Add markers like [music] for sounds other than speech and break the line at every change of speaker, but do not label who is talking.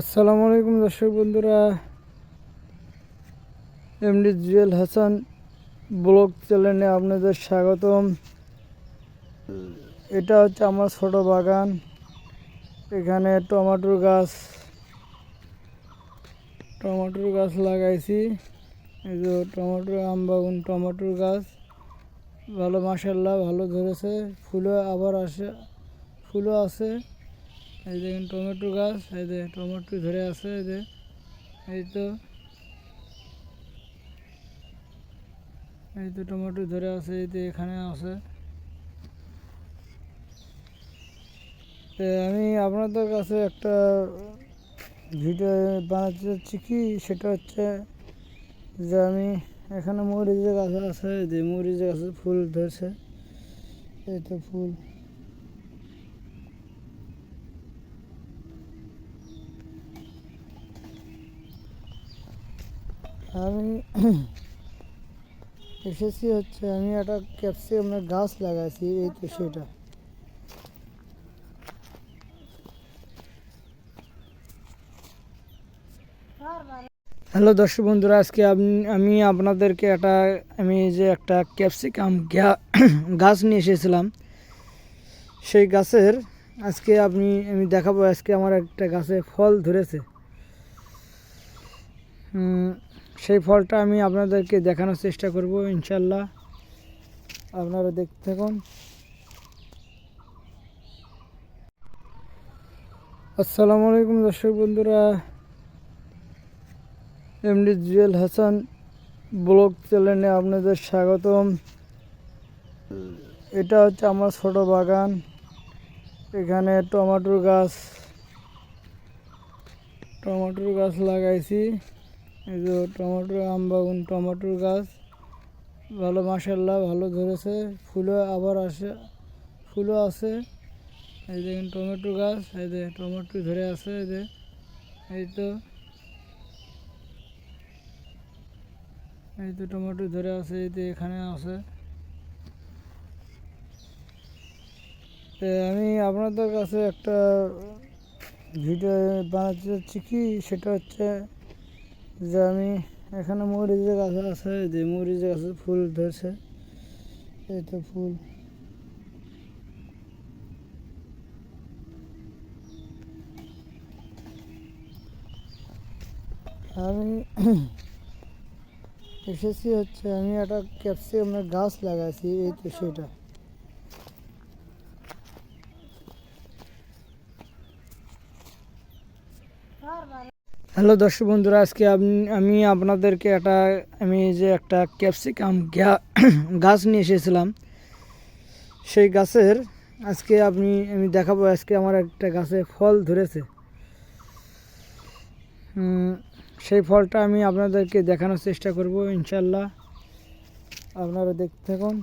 আসসালামু আলাইকুম দর্শক বন্ধুরা। এমডি জুয়েল হাসান ব্লগ চ্যানেলে আপনাদের স্বাগতম। এটা হচ্ছে আমার ছোট বাগান। এখানে টমেটোর গাছ টমেটোর গাছ লাগাইছি। এই যে টমেটো আম বাগুন টমেটোর গাছ। ভালো মাসাল্লাহ ভালো ধরেছে। ফুলও আবার আসে, ফুলও আছে। এই দেখেন টমেটো গাছ, এই যে টমেটো ধরে আছে, এই যে, এই তো এই তো টমেটো ধরে আছে, এই যে এখানে আছে। তো আমি আপনাদের কাছে একটা ভিডিও বানাতে চাচ্ছি কি? সেটা হচ্ছে যে আমি এখানে মরিচের গাছ আছে যে মরিচের গাছে ফুল ধরছে। এই তো ফুল আমি [clears throat] এসেছি হচ্ছে আমি একটা ক্যাপসিকামের গাছ লাগাইছি এই তো সেটা হ্যালো দর্শক বন্ধুরা, আজকে আমি আপনাদেরকে একটা, আমি যে একটা ক্যাপসিকাম [clears throat] গাছ নিয়ে এসেছিলাম। সেই গাছের আজকে আপনি, আমি দেখাবো আজকে আমার একটা গাছে ফল ধরেছে। সেই ফলটা আমি আপনাদেরকে দেখানোর চেষ্টা করব ইনশাল্লাহ আপনারা দেখতে থাকুন। আসসালামু আলাইকুম দর্শক বন্ধুরা। এমডি জুয়েল হাসান ব্লগ চ্যানেলে আপনাদের স্বাগতম। এটা হচ্ছে আমার ছোট বাগান। এখানে টমেটোর গাছ টমেটোর গাছ লাগাইছি। এই যে টমেটো আম বাগুন, টমেটোর গাছ। ভালো মাসাল্লাহ ভালো ধরেছে। ফুলও আবার আসে, ফুলও আছে। এই দেখেন টমেটো গাছ, এই যে টমেটো ধরে আছে, এই যে, এই তো। এই তো টমেটো ধরে আছে, এই যে এখানে আছে। তো আমি আপনাদের কাছে একটা ভিডিও বানাতে চাচ্ছি কি? সেটা হচ্ছে যে আমি এখানে মরিচের গাছ আছে যে মরিচের গাছে ফুল ধরছে, এই তো ফুল। আমি [clears throat] এসেছি হচ্ছে, আমি একটা ক্যাপসিকামের গাছ লাগাইছি, এই তো সেটা। হ্যালো দর্শক বন্ধুরা, আজকে আমি আপনাদেরকে একটা, আমি যে একটা ক্যাপসিকাম [coughs] গাছ নিয়ে এসেছিলাম। সেই গাছের আজকে আপনি, আমি দেখাবো আজকে আমার একটা গাছে ফল ধরেছে। সেই ফলটা আমি আপনাদেরকে দেখানোর চেষ্টা করব, ইনশাল্লাহ। আপনারা দেখতে থাকুন।